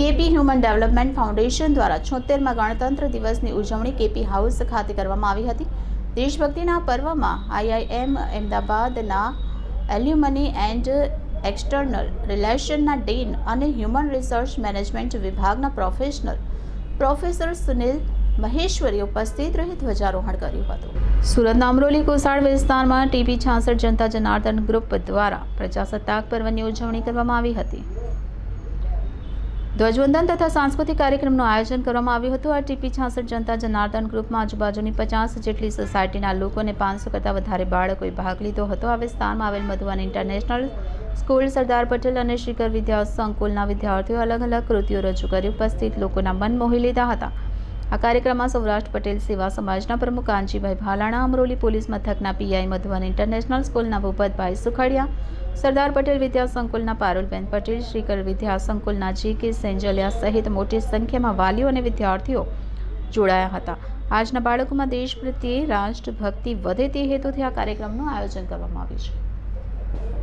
KP human development foundation દ્વારા છોતેરમાં ગણતંત્ર દિવસની ઉજવણી કેપી હાઉસ ખાતે કરવામાં આવી હતી. દેશભક્તિના પર્વમાં આઈઆઈએમ અમદાવાદના એલ્યુમની એન્ડ એક્સટર્નલ રિલેશનના ડીન અને હ્યુમન રિસર્ચ મેનેજમેન્ટ વિભાગના પ્રોફેશનલ પ્રોફેસર સુનિલ મહેશ્વરી ઉપસ્થિત રહી ધ્વજારોહણ કર્યું હતું. સુરતના અમરોલી કોસાળ વિસ્તારમાં ટીબી છાસઠ જનતા જનાર્દન ગ્રુપ દ્વારા પ્રજાસત્તાક પર્વની ઉજવણી કરવામાં આવી હતી. ધ્વજવંદન તથા સાંસ્કૃતિક કાર્યક્રમનું આયોજન કરવામાં આવ્યું હતું. આ ટીપી છાસઠ જનતા જનાર્દન ગ્રુપમાં આજુબાજુની પચાસ જેટલી સોસાયટીના લોકો અને પાંચસો કરતાં વધારે બાળકોએ ભાગ લીધો હતો. આ વિસ્તારમાં આવેલ મધુવન ઇન્ટરનેશનલ સ્કૂલ સરદાર પટેલ અને શ્રીકર વિદ્યા સંકુલના વિદ્યાર્થીઓ અલગ અલગ કૃતિઓ રજૂ કરી. ઉપસ્થિત લોકોના મન મોહી લીધા હતા. આ કાર્યક્રમમાં સૌરાષ્ટ્ર પટેલ, સેવા સમાજના પ્રમુખ કાંજીભાઈ ભાલાણા, અમરોલી પોલીસ મથકના પીઆઈ મધુવન ઇન્ટરનેશનલ સ્કૂલના ભૂપતભાઈ સુખડિયા સરદાર પટેલ વિદ્યા સંકુલના પારુલબેન પટેલ, શ્રીકર વિદ્યા સંકુલના જી કે સેંજલિયા સહિત મોટી સંખ્યામાં વાલીઓ અને વિદ્યાર્થીઓ જોડાયા હતા. આજના બાળકોમાં દેશ પ્રત્યે રાષ્ટ્રભક્તિ વધે તે હેતુથી આ કાર્યક્રમનું આયોજન કરવામાં આવ્યું છે.